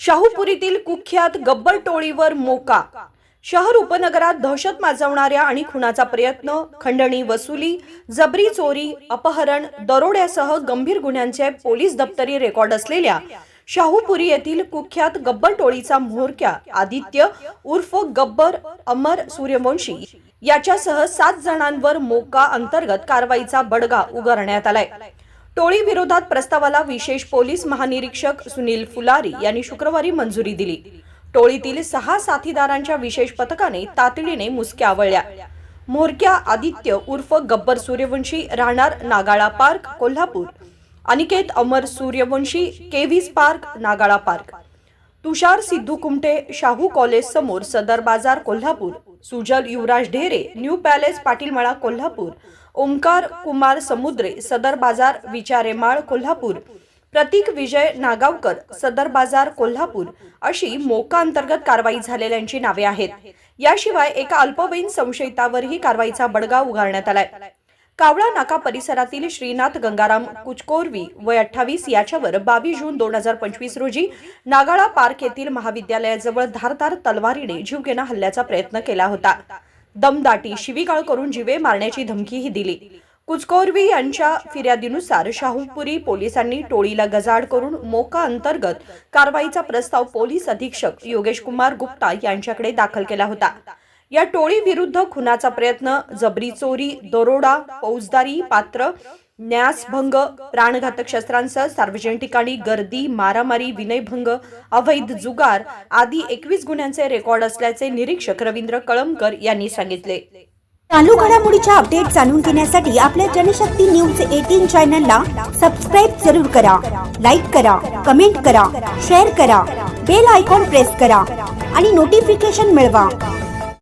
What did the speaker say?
शाहूपुरीतील कुख्यात गब्बर टोळीवर मोका. शहर उपनगरात दहशत माजवणाऱ्या आणि खुनाचा प्रयत्न खंडणी वसुली जबरी चोरी अपहरण दरोड्यासह गंभीर गुन्ह्यांचे पोलीस दप्तरी रेकॉर्ड असलेल्या शाहूपुरी येथील कुख्यात गब्बर टोळीचा म्होरक्या आदित्य उर्फ गब्बर अमर सूर्यवंशी याच्यासह सात जणांवर मोका अंतर्गत कारवाईचा बडगा उगारण्यात आलाय. टोळी विरोधात प्रस्तावाला विशेष पोलीस महानिरीक्षक सुनील फुलारी यांनी शुक्रवारी मंजुरी दिली. टोळीतील सहा साथीदारांच्या विशेष पथकाने तातडीने मुसक्या आवळल्या. म्होरक्या आदित्य उर्फ गब्बर सूर्यवंशी राहणार Nagala park Kolhapur. Aniket Amar Suryavanshi केव्हीस park Nagala park. Tushar Siddhu Kumte Shahu college समोर सदर बाजार Kolhapur. Sujal Yuvraj Dhere new palace Patilmala Kolhapur. Omkar Kumar Samudre Sadar बाजार विचारेमाळ कोल्हापूर. प्रतीक विजय नागावकर सदर बाजार कोल्हापूर. अशी मोका अंतर्गत कारवाई झालेल्यांची नावे आहेत. याशिवाय एका अल्पवयीन संशयितावरही कारवाईचा बडगा उगारण्यात आलाय. कावळा नाका परिसरातील श्रीनाथ गंगाराम कुचकोरवी वय अठ्ठावीस याच्यावर बावीस जून दोन हजार पंचवीस रोजी नागाळा पार्क येथील महाविद्यालयाजवळ धारदार तलवारीने जीवघेणा हल्ल्याचा प्रयत्न केला होता. दमदाटी शिवीगाळ करून जीवे मारण्याची धमकीही दिली. कुचकोरवी यांच्या फिर्यादीनुसार शाहूपुरी पोलिसांनी टोळीला गजाड करून मोका अंतर्गत कारवाईचा प्रस्ताव पोलीस अधीक्षक योगेश कुमार गुप्ता यांच्याकडे दाखल केला होता. या टोळी विरुद्ध खुनाचा प्रयत्न जबरी चोरी दरोडा फौजदारी पात्र न्यासभंग प्राणघातक शस्त्रांसह सार्वजनिक ठिकाणी गर्दी मारामारी विनयभंग अवैध जुगार आदी एकवीस गुन्ह्यांचे रेकॉर्ड असल्याचे निरीक्षक रवींद्र कळमकर यांनी सांगितले. चालू घडामोडीच्या अपडेट जाणून घेण्यासाठी आपल्या जनशक्ती न्यूज एटीन चॅनलला सबस्क्राईब जरूर करा लाईक करा कमेंट करा शेअर करा बेल आयकॉन प्रेस करा आणि नोटिफिकेशन मिळवा.